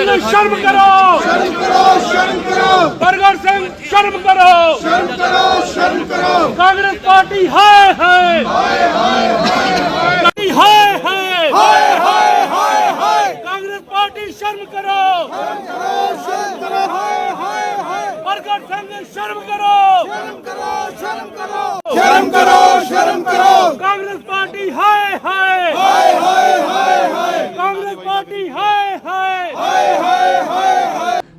ਨੂੰ ਸ਼ਰਮ ਕਰੋ ਸ਼ਰਮ ਕਰੋ ਸ਼ਰਮ ਕਰੋ ਬਰਗਰ ਸਿੰਘ ਸ਼ਰਮ ਕਰੋ ਸ਼ਰਮ ਕਰੋ ਸ਼ਰਮ ਕਰੋ ਕਾਂਗਰਸ ਪਾਰਟੀ ਹਾਏ ਹਾਏ ਹਾਏ ਹਾਏ ਹਾਏ ਹਾਏ ਹਾਏ ਹਾਏ ਹਾਏ ਹਾਏ ਕਾਂਗਰਸ ਪਾਰਟੀ ਸ਼ਰਮ ਕਰੋ ਸ਼ਰਮ ਕਰੋ ਸ਼ਰਮ ਕਰੋ ਹਾਏ ਹਾਏ ਹਾਏ ਬਰਗਰ ਸਿੰਘ ਸ਼ਰਮ ਕਰੋ ਸ਼ਰਮ ਕਰੋ ਸ਼ਰਮ ਕਰੋ ਸ਼ਰਮ ਕਰੋ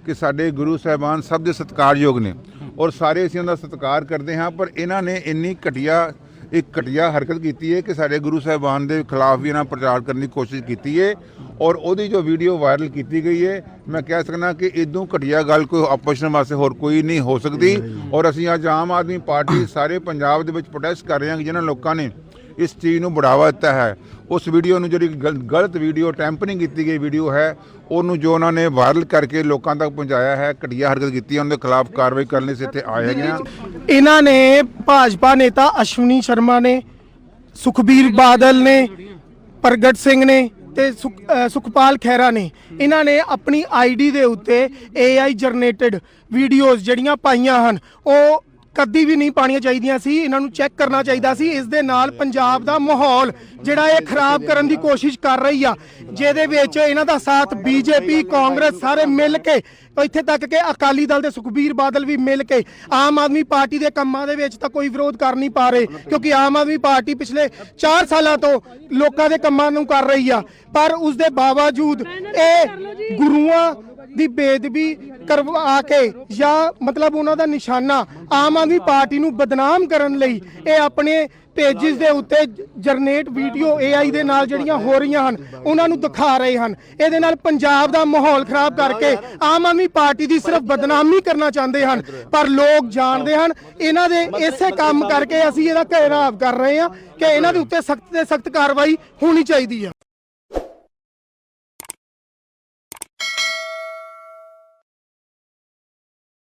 ਕਿ ਸਾਡੇ ਗੁਰੂ ਸਾਹਿਬਾਨ ਸਭ ਦੇ ਸਤਿਕਾਰਯੋਗ ਨੇ। ਔਰ ਸਾਰੇ ਅਸੀਂ ਉਹਨਾਂ ਦਾ ਸਤਿਕਾਰ ਕਰਦੇ ਹਾਂ, ਪਰ ਇਹਨਾਂ ਨੇ ਇੰਨੀ ਘਟੀਆ, ਇੱਕ ਘਟੀਆ ਹਰਕਤ ਕੀਤੀ ਹੈ ਕਿ ਸਾਡੇ ਗੁਰੂ ਸਾਹਿਬਾਨ ਦੇ ਖਿਲਾਫ ਵੀ ਇਹਨਾਂ ਪ੍ਰਚਾਰ ਕਰਨ ਦੀ ਕੋਸ਼ਿਸ਼ ਕੀਤੀ ਹੈ। ਔਰ ਉਹਦੀ ਜੋ ਵੀਡੀਓ ਵਾਇਰਲ ਕੀਤੀ ਗਈ ਹੈ, ਮੈਂ ਕਹਿ ਸਕਦਾ ਕਿ ਇਦੋਂ ਘਟੀਆ ਗੱਲ ਕੋਈ ਆਪੋਜੀਸ਼ਨ ਵਾਸਤੇ ਹੋਰ ਕੋਈ ਨਹੀਂ ਹੋ ਸਕਦੀ। ਔਰ ਅਸੀਂ ਅੱਜ ਆਮ ਆਦਮੀ ਪਾਰਟੀ ਸਾਰੇ ਪੰਜਾਬ ਦੇ ਵਿੱਚ ਪ੍ਰੋਟੈਸਟ ਕਰ ਰਹੇ ਹਾਂ ਕਿ ਜਿਨ੍ਹਾਂ ਲੋਕਾਂ ਨੇ ਇਸ ਚੀਜ਼ ਨੂੰ ਬੜਾਵਾ ਦਿੱਤਾ ਹੈ। ਉਸ ਵੀਡੀਓ ਨੂੰ ਜਿਹੜੀ ਗਲਤ ਵੀਡੀਓ, ਟੈਂਪਰਿੰਗ ਕੀਤੀ ਗਈ ਵੀਡੀਓ ਹੈ, ਉਹਨੂੰ ਜੋ ਉਹਨਾਂ ਨੇ ਵਾਇਰਲ ਕਰਕੇ ਲੋਕਾਂ ਤੱਕ ਪਹੁੰਚਾਇਆ ਹੈ, ਘਟੀਆ ਹਰਕਤ ਕੀਤੀ ਉਹਨਾਂ ਦੇ ਖਿਲਾਫ ਕਾਰਵਾਈ ਕਰਨ ਲਈ ਇੱਥੇ ਆਏ ਹੈਗੇ ਹਾਂ। ਇਹਨਾਂ ਨੇ ਭਾਜਪਾ ਨੇਤਾ ਅਸ਼ਵਨੀ ਸ਼ਰਮਾ ਨੇ, ਸੁਖਬੀਰ ਬਾਦਲ ਨੇ, ਪ੍ਰਗਟ ਸਿੰਘ ਨੇ ਤੇ ਸੁਖ- ਸੁਖਪਾਲ ਖਹਿਰਾ ਨੇ, ਇਹਨਾਂ ਨੇ ਆਪਣੀ ਆਈਡੀ ਦੇ ਉੱਤੇ AI ਜਨਰੇਟਡ ਵੀਡੀਓਜ਼ ਜਿਹੜੀਆਂ ਪਾਈਆਂ ਹਨ, ਉਹ ਕਦੀ ਵੀ ਨਹੀਂ ਪਾਣੀਆਂ ਚਾਹੀਦੀਆਂ ਸੀ, ਇਹਨਾਂ ਨੂੰ ਚੈੱਕ ਕਰਨਾ ਚਾਹੀਦਾ ਸੀ। ਇਸ ਦੇ ਨਾਲ ਪੰਜਾਬ ਦਾ ਮਾਹੌਲ ਜਿਹੜਾ ਇਹ ਖਰਾਬ ਕਰਨ ਦੀ ਕੋਸ਼ਿਸ਼ ਕਰ ਰਹੀ ਆ। ਜਿਹਦੇ ਵਿੱਚ ਇਹਨਾਂ ਦਾ ਸਾਥ ਬੀਜੇਪੀ, ਕਾਂਗਰਸ ਸਾਰੇ ਮਿਲ ਕੇ ਇੱਥੇ ਤੱਕ ਕਿ ਅਕਾਲੀ ਦਲ ਦੇ ਸੁਖਬੀਰ ਬਾਦਲ ਵੀ ਮਿਲ ਕੇ ਆਮ ਆਦਮੀ ਪਾਰਟੀ ਦੇ ਕੰਮਾਂ ਦੇ ਵਿੱਚ ਤਾਂ ਕੋਈ ਵਿਰੋਧ ਕਰ ਨਹੀਂ ਪਾ ਰਹੇ, ਕਿਉਂਕਿ ਆਮ ਆਦਮੀ ਪਾਰਟੀ ਪਿਛਲੇ 4 ਸਾਲਾਂ ਤੋਂ ਲੋਕਾਂ ਦੇ ਕੰਮਾਂ ਨੂੰ ਕਰ ਰਹੀ ਆ। ਪਰ ਉਸ ਦੇ ਬਾਵਜੂਦ ਇਹ ਗੁਰੂਆਂ ਦੀ ਬੇਦਬੀ ਕਰਵਾ ਕੇ ਜਾਂ ਮਤਲਬ ਉਹਨਾਂ ਦਾ ਨਿਸ਼ਾਨਾ ਆਮ ਆਦਮੀ ਪਾਰਟੀ ਨੂੰ ਬਦਨਾਮ ਕਰਨ ਲਈ ਇਹ ਆਪਣੇ ਪੇਜਿਸ ਦੇ ਉੱਤੇ ਜਨਰੇਟ ਵੀਡੀਓ AI ਦੇ ਨਾਲ ਜਿਹੜੀਆਂ ਹੋ ਰਹੀਆਂ ਹਨ, ਉਹਨਾਂ ਨੂੰ ਦਿਖਾ ਰਹੇ ਹਨ। ਇਹਦੇ ਨਾਲ ਪੰਜਾਬ ਦਾ ਮਾਹੌਲ ਖਰਾਬ ਕਰਕੇ ਆਮ ਆਦਮੀ ਪਾਰਟੀ ਦੀ ਸਿਰਫ ਬਦਨਾਮੀ ਕਰਨਾ ਚਾਹੁੰਦੇ ਹਨ, ਪਰ ਲੋਕ ਜਾਣਦੇ ਹਨ। ਇਹਨਾਂ ਦੇ ਇਸੇ ਕੰਮ ਕਰਕੇ ਅਸੀਂ ਇਹਦਾ ਘੇਰਾਵ ਕਰ ਰਹੇ ਹਾਂ ਕਿ ਇਹਨਾਂ ਦੇ ਉੱਤੇ ਸਖਤ ਤੇ ਸਖਤ ਕਾਰਵਾਈ ਹੋਣੀ ਚਾਹੀਦੀ ਹੈ।